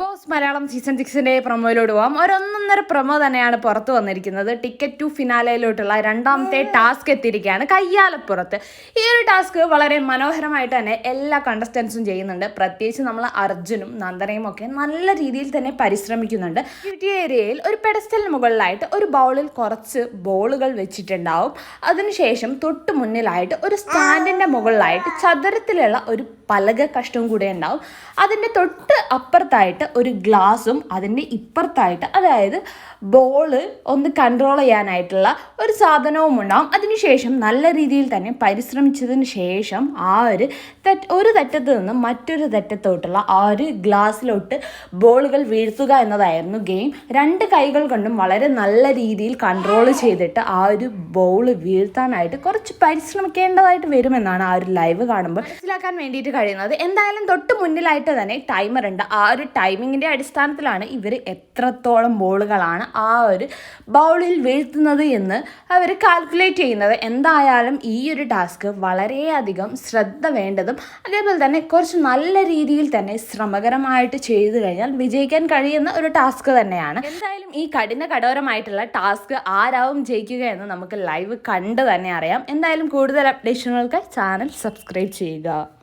Boss Malayalam season സിക്സിന്റെ പ്രൊമോയിലോട്ട് പോവാം. ഒരൊന്നൊന്നര പ്രൊമോ തന്നെയാണ് പുറത്തു വന്നിരിക്കുന്നത്. ടിക്കറ്റ് ടു ഫിനാലയിലോട്ടുള്ള രണ്ടാമത്തെ ടാസ്ക് എത്തിയിരിക്കുകയാണ് കയ്യാലപ്പുറത്ത്. ഈ ഒരു ടാസ്ക് വളരെ മനോഹരമായിട്ട് തന്നെ എല്ലാ കണ്ടസ്റ്റൻസും ചെയ്യുന്നുണ്ട്. പ്രത്യേകിച്ച് നമ്മൾ അർജുനും നന്ദനയും ഒക്കെ നല്ല രീതിയിൽ തന്നെ പരിശ്രമിക്കുന്നുണ്ട്. ബ്യൂട്ടി ഏരിയയിൽ ഒരു പെഡസ്റ്റലിന് മുകളിലായിട്ട് ഒരു ബൗളിൽ കുറച്ച് ബോളുകൾ വെച്ചിട്ടുണ്ടാവും. അതിനുശേഷം തൊട്ട് മുന്നിലായിട്ട് ഒരു സ്റ്റാൻഡിന്റെ മുകളിലായിട്ട് ചതുരത്തിലുള്ള ഒരു പലക കഷ്ടവും കൂടെ ഉണ്ടാവും. അതിന്റെ തൊട്ട് അപ്പുറത്തായിട്ട് ഒരു ഗ്ലാസും അതിന്റെ ഇപ്പുറത്തായിട്ട് അതായത് ബോൾ ഒന്ന് കൺട്രോൾ ചെയ്യാനായിട്ടുള്ള ഒരു സാധനവും ഉണ്ടാവും. അതിനുശേഷം നല്ല രീതിയിൽ തന്നെ പരിശ്രമിച്ചതിന് ശേഷം ആ ഒരു തെറ്റ് ഒരു തെറ്റത്ത് നിന്ന് മറ്റൊരു തെറ്റത്തോട്ടുള്ള ആ ഒരു ഗ്ലാസ്സിലോട്ട് ബോളുകൾ വീഴ്ത്തുക എന്നതായിരുന്നു ഗെയിം. രണ്ട് കൈകൾ കൊണ്ടും വളരെ നല്ല രീതിയിൽ കൺട്രോൾ ചെയ്തിട്ട് ആ ഒരു ബോൾ വീഴ്ത്താനായിട്ട് കുറച്ച് പരിശ്രമിക്കേണ്ടതായിട്ട് വരുമെന്നാണ് ആ ഒരു ലൈവ് കാണുമ്പോൾ മനസ്സിലാക്കാൻ വേണ്ടിയിട്ട് കഴിയുന്നത്. എന്തായാലും തൊട്ട് മുന്നിലായിട്ട് തന്നെ ടൈമർ ഉണ്ട്. ആ ഒരു ടൈമിങ്ങിന്റെ അടിസ്ഥാനത്തിലാണ് ഇവർ എത്രത്തോളം ബോളുകളാണ് ആ ഒരു ബൗളിൽ വീഴ്ത്തുന്നത് എന്ന് അവർ കാൽക്കുലേറ്റ് ചെയ്യുന്നത്. എന്തായാലും ഈ ഒരു ടാസ്ക് വളരെയധികം ശ്രദ്ധ വേണ്ടതും അതേപോലെ തന്നെ കുറച്ച് നല്ല രീതിയിൽ തന്നെ ശ്രമകരമായിട്ട് ചെയ്തു കഴിഞ്ഞാൽ വിജയിക്കാൻ കഴിയുന്ന ഒരു ടാസ്ക് തന്നെയാണ്. എന്തായാലും ഈ കഠിന കഠോരമായിട്ടുള്ള ടാസ്ക് ആരാവും ജയിക്കുക എന്ന് നമുക്ക് ലൈവ് കണ്ട് തന്നെ അറിയാം. എന്തായാലും കൂടുതൽ അപ്ഡേഷനുകൾക്ക് ചാനൽ സബ്സ്ക്രൈബ് ചെയ്യുക.